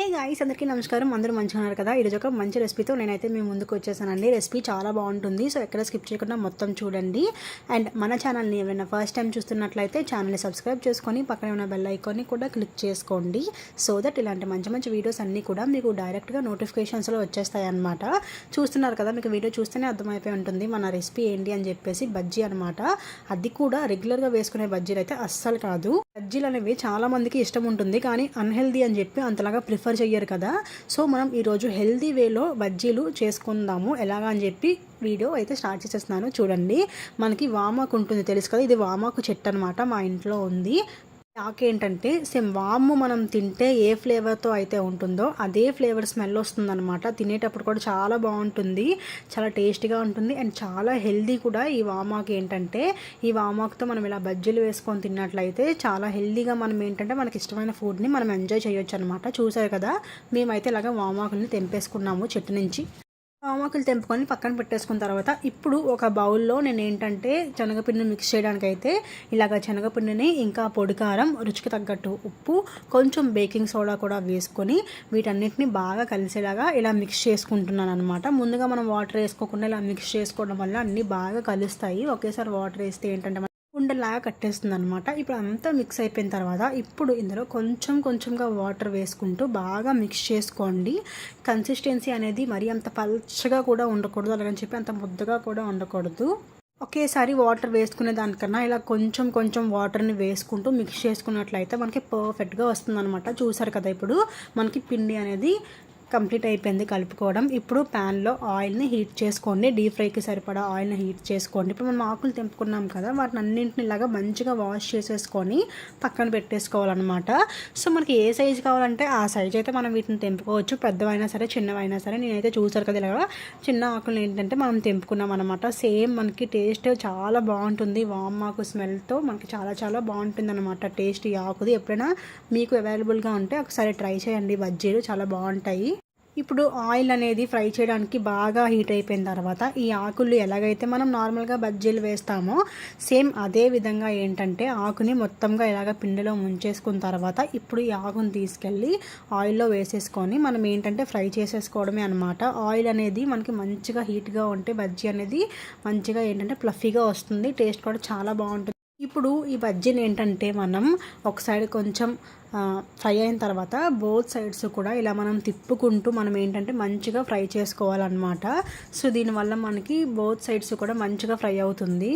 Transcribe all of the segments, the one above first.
Hey guys అందరికీ నమస్కారం. అందరూ మంచిగా ఉన్నారు కదా? ఈరోజు ఒక మంచి రెసిపీతో నేనైతే మీ ముందుకు వచ్చేసానండి. రెసిపీ చాలా బాగుంటుంది సో ఎక్కడ స్కిప్ చేయకుండా మొత్తం చూడండి. అండ్ మన ఛానల్ని ఎవరైనా ఫస్ట్ టైం చూస్తున్నట్లయితే ఛానల్ని సబ్స్క్రైబ్ చేసుకొని పక్కనే ఉన్న బెల్ ఐకాన్ని కూడా క్లిక్ చేసుకోండి. సో దట్ ఇలాంటి మంచి మంచి వీడియోస్ అన్నీ కూడా మీకు డైరెక్ట్గా నోటిఫికేషన్స్లో వచ్చేస్తాయి అనమాట చూస్తున్నారు కదా మీకు వీడియో చూస్తేనే అర్థమైపోయి ఉంటుంది మన రెసిపీ ఏంటి అని చెప్పేసి బజ్జీ అనమాట అది కూడా రెగ్యులర్గా వేసుకునే బజ్జీలు అయితే అస్సలు కాదు. బజ్జీలు అనేవి చాలామందికి ఇష్టం ఉంటుంది కానీ అన్హెల్దీ అని చెప్పి అంతలాగా ప్రిఫర్ చెయ్యరు కదా. సో మనం ఈరోజు హెల్దీ వేలో బజ్జీలు చేసుకుందాము. ఎలాగా అని చెప్పి వీడియో అయితే స్టార్ట్ చేసేస్తున్నాను. చూడండి మనకి వామాకు ఉంటుంది తెలుసు కదా ఇది వామాకు చెట్టు అనమాట మా ఇంట్లో ఉంది. ఏంటంటే సేమ్ వాము మనం తింటే ఏ ఫ్లేవర్తో అయితే ఉంటుందో అదే ఫ్లేవర్ స్మెల్ వస్తుందన్నమాట. తినేటప్పుడు కూడా చాలా బాగుంటుంది చాలా టేస్టీగా ఉంటుంది. అండ్ చాలా హెల్దీ కూడా ఈ వామాకు ఏంటంటే ఈ వామాకుతో మనం ఇలా బజ్జీలు వేసుకొని తిన్నట్లయితే చాలా హెల్దీగా మనం ఏంటంటే మనకి ఇష్టమైన ఫుడ్ని మనం ఎంజాయ్ చేయొచ్చు అనమాట చూసారు కదా మేమైతే ఇలాగ వామాకుల్ని తెంపేసుకున్నాము చెట్టు నుంచి. ఆమాకులు తెంపుకొని పక్కన పెట్టేసుకున్న తర్వాత ఇప్పుడు ఒక బౌల్లో నేను ఏంటంటే శనగపిండిని మిక్స్ చేయడానికి అయితే ఇలాగ శనగపిండిని ఇంకా పొడి కారం రుచికి తగ్గట్టు ఉప్పు కొంచెం బేకింగ్ సోడా కూడా వేసుకొని వీటన్నిటిని బాగా కలిసేలాగా ఇలా మిక్స్ చేసుకుంటున్నాను అనమాట ముందుగా మనం వాటర్ వేసుకోకుండా ఇలా మిక్స్ చేసుకోవడం వల్ల అన్నీ బాగా కలుస్తాయి. ఒకేసారి వాటర్ వేస్తే ఏంటంటే ఉండలాగా కట్టేస్తుంది అనమాట ఇప్పుడు అంతా మిక్స్ అయిపోయిన తర్వాత ఇప్పుడు ఇందులో కొంచెం కొంచెంగా వాటర్ వేసుకుంటూ బాగా మిక్స్ చేసుకోండి. కన్సిస్టెన్సీ అనేది మరీ అంత పల్చగా కూడా ఉండకూడదు. అలాగని చెప్పి అంత ముద్దగా కూడా ఉండకూడదు. ఒకేసారి వాటర్ వేసుకునే దానికన్నా ఇలా కొంచెం కొంచెం వాటర్ని వేసుకుంటూ మిక్స్ చేసుకున్నట్లయితే మనకి పర్ఫెక్ట్గా వస్తుందన్నమాట. చూసారు కదా ఇప్పుడు మనకి పిండి అనేది కంప్లీట్ అయిపోయింది కలుపుకోవడం. ఇప్పుడు ప్యాన్లో ఆయిల్ని హీట్ చేసుకోండి. డీప్ ఫ్రైకి సరిపడా ఆయిల్ని హీట్ చేసుకోండి. ఇప్పుడు మనం ఆకులు తెంపుకున్నాం కదా వాటిని అన్నింటిని ఇలాగా మంచిగా వాష్ చేసేసుకొని పక్కన పెట్టేసుకోవాలన్నమాట. సో మనకి ఏ సైజు కావాలంటే ఆ సైజ్ అయితే మనం వీటిని తెంపుకోవచ్చు. పెద్దవైనా సరే చిన్నవైనా సరే. నేనైతే చూసారు కదా ఇలాగా చిన్న ఆకులు ఏంటంటే మనం తెంపుకున్నాం అనమాట సేమ్ మనకి టేస్ట్ చాలా బాగుంటుంది. వామ్ ఆకు స్మెల్తో మనకి చాలా చాలా బాగుంటుంది అనమాట టేస్ట్ ఈ ఆకుది. ఎప్పుడైనా మీకు అవైలబుల్గా ఉంటే ఒకసారి ట్రై చేయండి. బజ్జీలు చాలా బాగుంటాయి. ఇప్పుడు ఆయిల్ అనేది ఫ్రై చేయడానికి బాగా హీట్ అయిపోయిన తర్వాత ఈ ఆకులు ఎలాగైతే మనం నార్మల్గా బజ్జీలు వేస్తామో సేమ్ అదే విధంగా ఏంటంటే ఆకుని మొత్తంగా ఇలాగ పిండిలో ముంచేసుకున్న తర్వాత ఇప్పుడు ఈ ఆకుని తీసుకెళ్ళి ఆయిల్లో వేసేసుకొని మనం ఏంటంటే ఫ్రై చేసేసుకోవడమే అనమాట ఆయిల్ అనేది మనకి మంచిగా హీట్గా ఉంటే బజ్జీ అనేది మంచిగా ఏంటంటే ప్లఫీగా వస్తుంది. టేస్ట్ కూడా చాలా బాగుంటుంది. ఇప్పుడు ఈ బజ్జీని ఏంటంటే మనం ఒక సైడ్ కొంచెం ఫ్రై అయిన తర్వాత బోత్ సైడ్స్ కూడా ఇలా మనం తిప్పుకుంటూ మనం ఏంటంటే మంచిగా ఫ్రై చేసుకోవాలన్నమాట. సో దీనివల్ల మనకి బోత్ సైడ్స్ కూడా మంచిగా ఫ్రై అవుతుంది.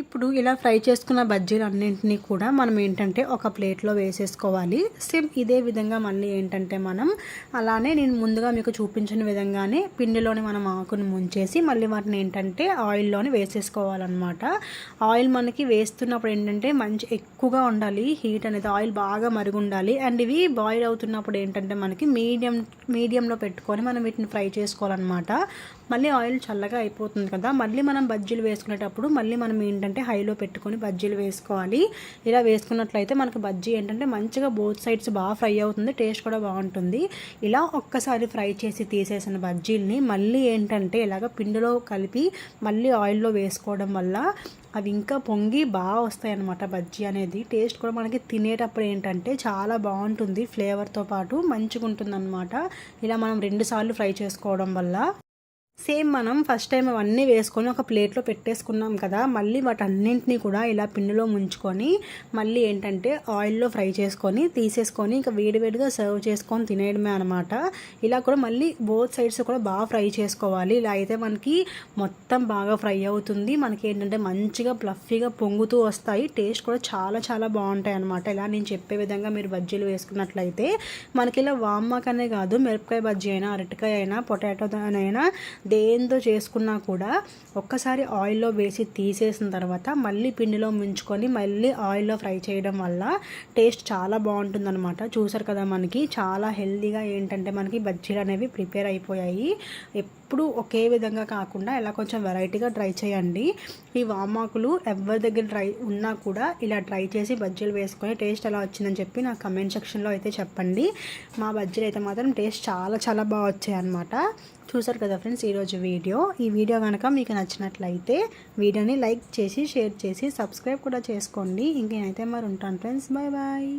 ఇప్పుడు ఇలా ఫ్రై చేసుకున్న బజ్జీలు అన్నింటినీ కూడా మనం ఏంటంటే ఒక ప్లేట్లో వేసేసుకోవాలి. సేమ్ ఇదే విధంగా మళ్ళీ ఏంటంటే మనం అలానే నేను ముందుగా మీకు చూపించిన విధంగానే పిండిలోని మనం ఆకును ముంచేసి మళ్ళీ వాటిని ఏంటంటే ఆయిల్లోని వేసేసుకోవాలన్నమాట. ఆయిల్ మనకి వేస్తున్నప్పుడు ఏంటంటే మంచి ఎక్కువగా ఉండాలి. హీట్ అనేది ఆయిల్ బాగా మరుగుండాలి. అండ్ ఇవి బాయిల్ అవుతున్నప్పుడు ఏంటంటే మనకి మీడియం మీడియంలో పెట్టుకొని మనం వీటిని ఫ్రై చేసుకోవాలన్నమాట. మళ్ళీ ఆయిల్ చల్లగా అయిపోతుంది కదా. మళ్ళీ మనం బజ్జీలు వేసుకునేటప్పుడు మళ్ళీ మనం ఏంటంటే ఏంటంటే హైలో పెట్టుకొని బజ్జీలు వేసుకోవాలి. ఇలా వేసుకున్నట్లయితే మనకు బజ్జీ ఏంటంటే మంచిగా బోత్ సైడ్స్ బాగా ఫ్రై అవుతుంది టేస్ట్ కూడా బాగుంటుంది. ఇలా ఒక్కసారి ఫ్రై చేసి తీసేసిన బజ్జీల్ని మళ్ళీ ఏంటంటే ఇలాగ పిండిలో కలిపి మళ్ళీ ఆయిల్లో వేసుకోవడం వల్ల అవి ఇంకా పొంగి బాగా వస్తాయన్నమాట బజ్జీ అనేది. టేస్ట్ కూడా మనకి తినేటప్పుడు ఏంటంటే చాలా బాగుంటుంది ఫ్లేవర్తో పాటు మంచిగా ఉంటుందన్నమాట ఇలా మనం రెండుసార్లు ఫ్రై చేసుకోవడం వల్ల. సేమ్ మనం ఫస్ట్ టైం అవన్నీ వేసుకొని ఒక ప్లేట్లో పెట్టేసుకున్నాం కదా మళ్ళీ వాటన్నింటినీ కూడా ఇలా పిండిలో ముంచుకొని మళ్ళీ ఏంటంటే ఆయిల్లో ఫ్రై చేసుకొని తీసేసుకొని ఇంకా వేడివేడిగా సర్వ్ చేసుకొని తినేయడమే అనమాట ఇలా కూడా మళ్ళీ బోత్ సైడ్స్ కూడా బాగా ఫ్రై చేసుకోవాలి. ఇలా అయితే మనకి మొత్తం బాగా ఫ్రై అవుతుంది. మనకి ఏంటంటే మంచిగా ప్లఫీగా పొంగుతూ వస్తాయి. టేస్ట్ కూడా చాలా చాలా బాగుంటాయి అనమాట ఇలా నేను చెప్పే విధంగా మీరు బజ్జీలు వేసుకున్నట్లయితే మనకి ఇలా వామ్మాకనే కాదు మిరపకాయ బజ్జీ అయినా అరటికాయ అయినా పొటాటో అయినా దేంతో చేసుకున్నా కూడా ఒక్కసారి ఆయిల్లో వేసి తీసేసిన తర్వాత మళ్ళీ పిండిలో ముంచుకొని మళ్ళీ ఆయిల్లో ఫ్రై చేయడం వల్ల టేస్ట్ చాలా బాగుంటుందన్నమాట. చూసారు కదా మనకి చాలా హెల్తీగా ఏంటంటే మనకి బజ్జీలు అనేవి ప్రిపేర్ అయిపోయాయి. ఎప్పుడు ఒకే విధంగా కాకుండా ఇలా కొంచెం వెరైటీగా ట్రై చేయండి. ఈ వామాకులు ఎవరి దగ్గర ట్రై ఉన్నా కూడా ఇలా ట్రై చేసి బజ్జీలు వేసుకొని టేస్ట్ ఎలా వచ్చిందని చెప్పి నా కమెంట్ సెక్షన్లో అయితే చెప్పండి. మా బజ్జీలు అయితే మాత్రం టేస్ట్ చాలా చాలా బాగా వచ్చాయి అనమాట చూసారు కదా ఫ్రెండ్స్ ఈరోజు వీడియో. ఈ వీడియో కనుక మీకు నచ్చినట్లయితే వీడియోని లైక్ చేసి షేర్ చేసి సబ్స్క్రైబ్ కూడా చేసుకోండి. ఇంకేనైతే మరి ఉంటాను ఫ్రెండ్స్. Bye bye.